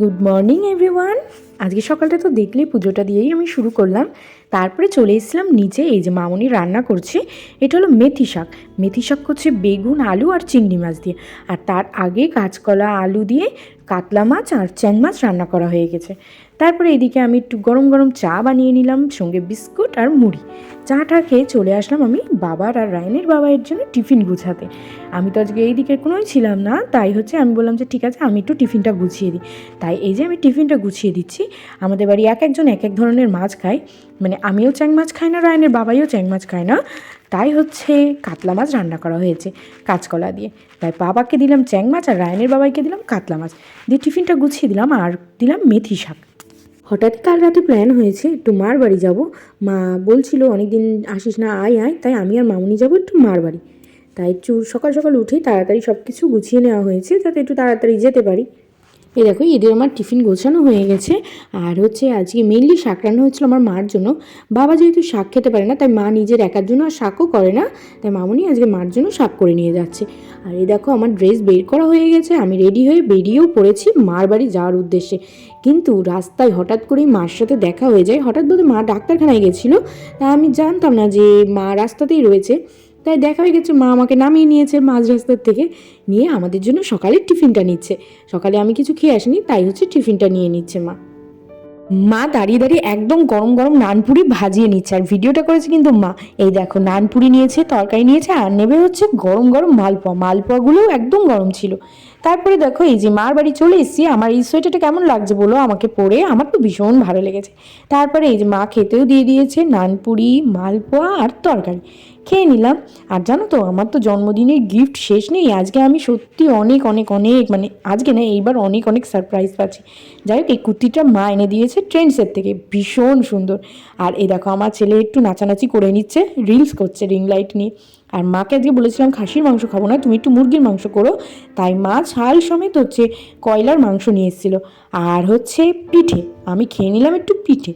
Good morning everyone আজকে সকালটা তো দেখলে পুজোটা দিয়েই আমি শুরু করলাম। তারপরে চলে এসেছিলাম নিচে এই যে মামনি রান্না করছে, এটা হলো মেথি শাক। মেথি শাক করছে বেগুন, আলু আর চিংড়ি মাছ দিয়ে। আর তার আগে কাঁচকলা, আলু দিয়ে কাতলা মাছ আর চ্যাং মাছ রান্না করা হয়ে গেছে। তারপরে এদিকে আমি একটু গরম গরম চা বানিয়ে নিলাম, সঙ্গে বিস্কুট আর মুড়ি। চাটা খেয়ে চলে আসলাম আমি বাবার আর রায়নের বাবাইয়ের জন্য টিফিন গুছাতে। আমি তো আজকে এই দিকের কোনোই ছিলাম না, তাই হচ্ছে আমি বললাম যে ঠিক আছে, আমি একটু টিফিনটা গুছিয়ে দিই। তাই এই যে আমি টিফিনটা গুছিয়ে দিচ্ছি, আমাদের বাড়ি এক একজন এক এক ধরনের মাছ খায়। মানে আমিও চ্যাং মাছ খাই না, রায়নের বাবাইও চ্যাং মাছ খায় না। তাই হচ্ছে কাতলা মাছ রান্না করা হয়েছে কাঁচকলা দিয়ে। তাই বাবাকে দিলাম চ্যাং মাছ আর রায়নের বাবাইকে দিলাম কাতলা মাছ। দিয়ে টিফিনটা গুছিয়ে দিলাম আর দিলাম মেথি শাক। হঠাৎ কাল রাতে প্ল্যান হয়েছে, একটু মার বাড়ি যাব। মা বলছিল, অনেকদিন আসিস না, আয় আয়। তাই আমি আর মামুনি যাব একটু মার বাড়ি। তাই একটু সকাল সকাল উঠেই তাড়াতাড়ি সব কিছু গুছিয়ে নেওয়া হয়েছে, যাতে একটু তাড়াতাড়ি যেতে পারি। এই দেখো এদের আমার টিফিন গোছানো হয়ে গেছে। আর হচ্ছে আজকে মেনলি শাক রান্না হয়েছিল আমার মার জন্য। বাবা যেহেতু শাক খেতে পারে না, তাই মা নিজের একার জন্য আর শাকও করে না। তাই মামুনি আজকে মার জন্য শাক করে নিয়ে যাচ্ছে। আর এই দেখো, আমার ড্রেস বের করা হয়ে গেছে। আমি রেডি হয়ে বেরিয়েও পড়েছি মার বাড়ি যাওয়ার উদ্দেশ্যে। কিন্তু রাস্তায় হঠাৎ করেই মার সাথে দেখা হয়ে যায়। হঠাৎ বলতে মা ডাক্তারখানায় গেছিল। তা আমি জানতাম না যে মা রাস্তাতেই রয়েছে। তাই দেখা হয়ে গেছে মা আমাকে নামিয়ে নিয়েছে মাঝ রাস্তার থেকে নিয়ে আমাদের জন্য সকালের টিফিনটা নিচ্ছে। সকালে আমি কিছু খেয়ে আসিনি, তাই হচ্ছে টিফিনটা নিয়ে নিচ্ছে মা। মা দাঁড়িয়ে দাঁড়িয়ে একদম গরম গরম নানপুরি ভাজিয়ে নিচ্ছে। আর ভিডিওটা করেছে কিন্তু মা। এই দেখো, নানপুরি নিয়েছে, তরকারি নিয়েছে, আর নেবে হচ্ছে গরম গরম মালপোয়া। মালপোয়াগুলোও একদম গরম ছিল। তারপরে দেখো, এই যে মার বাড়ি চলে এসেছি, আমার এই সোয়েটারটা কেমন লাগছে বলো আমাকে পরে? আমার তো ভীষণ ভালো লেগেছে। তারপরে এই যে মা খেতেও দিয়ে দিয়েছে, নানপুরি, মালপোয়া আর তরকারি। খেয়ে নিলাম। আর জানো তো, আমার তো জন্মদিনের গিফট শেষ নেই। আজকে আমি সত্যি অনেক অনেক অনেক মানে আজকে না, এইবার অনেক অনেক সারপ্রাইজ পাচ্ছি। যাই হোক, এই কুর্তিটা মা এনে দিয়েছে ট্রেন্ডসের থেকে, ভীষণ সুন্দর। আর এই দেখো, আমার ছেলে একটু নাচানাচি করে নিচ্ছে রিলস করছে রিং লাইট নিয়ে। আর মাকে আজকে বলেছিলাম খাসির মাংস খাব না, তুমি একটু মুরগির মাংস করো। তাই মা ছাল সমেত হচ্ছে কয়লার মাংস নিয়ে এসেছিল। আর হচ্ছে পিঠে, আমি খেয়ে নিলাম একটু পিঠে।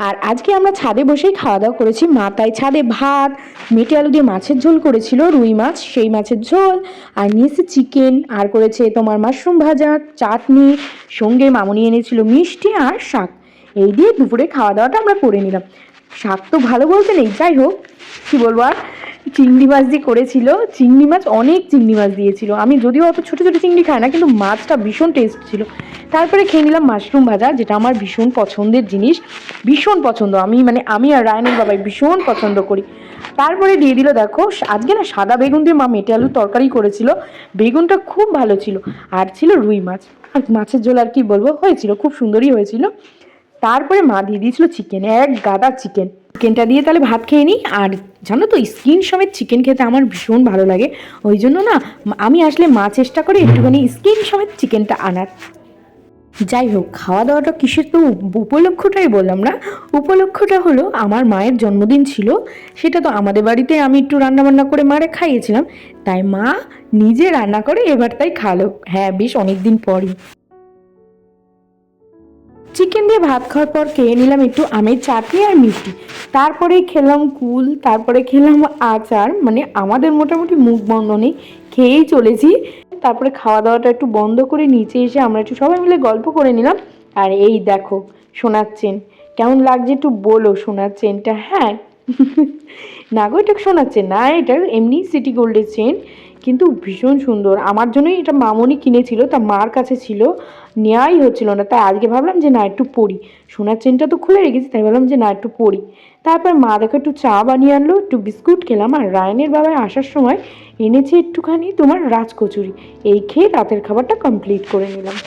আর আজকে আমরা ছাদে বসেই খাওয়া দাওয়া করেছি। মা তাই ছাদে ভাত, মেটে আলু দিয়ে মাছের ঝোল করেছিল, রুই মাছ, সেই মাছের ঝোল। আর নিয়েছে চিকেন, আর করেছে তোমার মাশরুম ভাজা, চাটনি, সঙ্গে মামুনি এনেছিল মিষ্টি আর শাক। এই দিয়ে দুপুরে খাওয়া দাওয়াটা আমরা করে নিলাম। শাক তো ভালো বলতে নেই, যাই হোক, কী বলব আর? চিংড়ি মাছ দিয়ে করেছিল, চিংড়ি মাছ অনেক চিংড়ি মাছ দিয়েছিল। আমি যদিও অত ছোটো ছোটো চিংড়ি খাই না, কিন্তু মাছটা ভীষণ টেস্ট ছিল। তারপরে খেয়ে নিলাম মাশরুম ভাজা, যেটা আমার ভীষণ পছন্দের জিনিস, ভীষণ পছন্দ। আমি মানে আমি আর রায়নের বাবাই ভীষণ পছন্দ করি। তারপরে দিয়ে দিল দেখো আজকে না সাদা বেগুন দিয়ে মা মেটে আলুর তরকারি করেছিল। বেগুনটা খুব ভালো ছিল। আর ছিল রুই মাছ। আর মাছের ঝোল আর কি বলব, হয়েছিল, খুব সুন্দরই হয়েছিল। তারপরে মা দিয়ে দিয়েছিল চিকেন এক গাদা চিকেন চিকেনটা দিয়ে তাহলে ভাত খেয়ে নিই। আর জানো তো স্কিন সমেত চিকেন খেতে আমার ভীষণ ভালো লাগে। ওই জন্য না, আমি আসলে মা চেষ্টা করি একটুখানি স্কিন সমেত চিকেনটা আনার। যাই হোক খাওয়া দাওয়াটা কিসের তো উপলক্ষটাই বললাম না। উপলক্ষটা হলো, আমার মায়ের জন্মদিন ছিল। সেটা তো আমাদের বাড়িতে আমি একটু রান্নাবান্না করে মারে খাইয়েছিলাম। তাই মা নিজে রান্না করে এবার তাই খালো। হ্যাঁ বেশ অনেক দিন পরই। চিকেন দিয়ে ভাত খাওয়ার পর খেয়ে নিলাম একটু আমের চাটনি আর মিষ্টি। তারপরে খেলাম কুল, তারপরে খেলাম আচার মানে আমাদের মোটামুটি মুখ বন্ধ নেই, খেয়েই চলেছি। তারপরে খাওয়া দাওয়াটা একটু বন্ধ করে নিচে এসে আমরা একটু সবাই মিলে গল্প করে নিলাম। আর এই দেখো, সোনার চেন। কেমন লাগছে একটু বলো সোনার চেনটা? হ্যাঁ। না গো, এটা সোনার চেন না, এটা এমনি সিটি গোল্ডের চেন। কিন্তু ভীষণ সুন্দর। আমার জন্যই এটা মামনি কিনেছিল, তা মার কাছে ছিল নেওয়াই হচ্ছিল না। তাই আজকে ভাবলাম যে, না, একটু পড়ি সোনার চেনটা তো খুলে রেখেছি, তাই ভাবলাম যে, না, একটু পড়ি তারপর মা দেখো একটু চা বানিয়ে আনলো, একটু বিস্কুট খেলাম, আর রায়নের বাবায় আসার সময় এনেছে একটুখানি তোমার রাজকচুরি। এই খেয়ে রাতের খাবারটা কমপ্লিট করে নিলাম।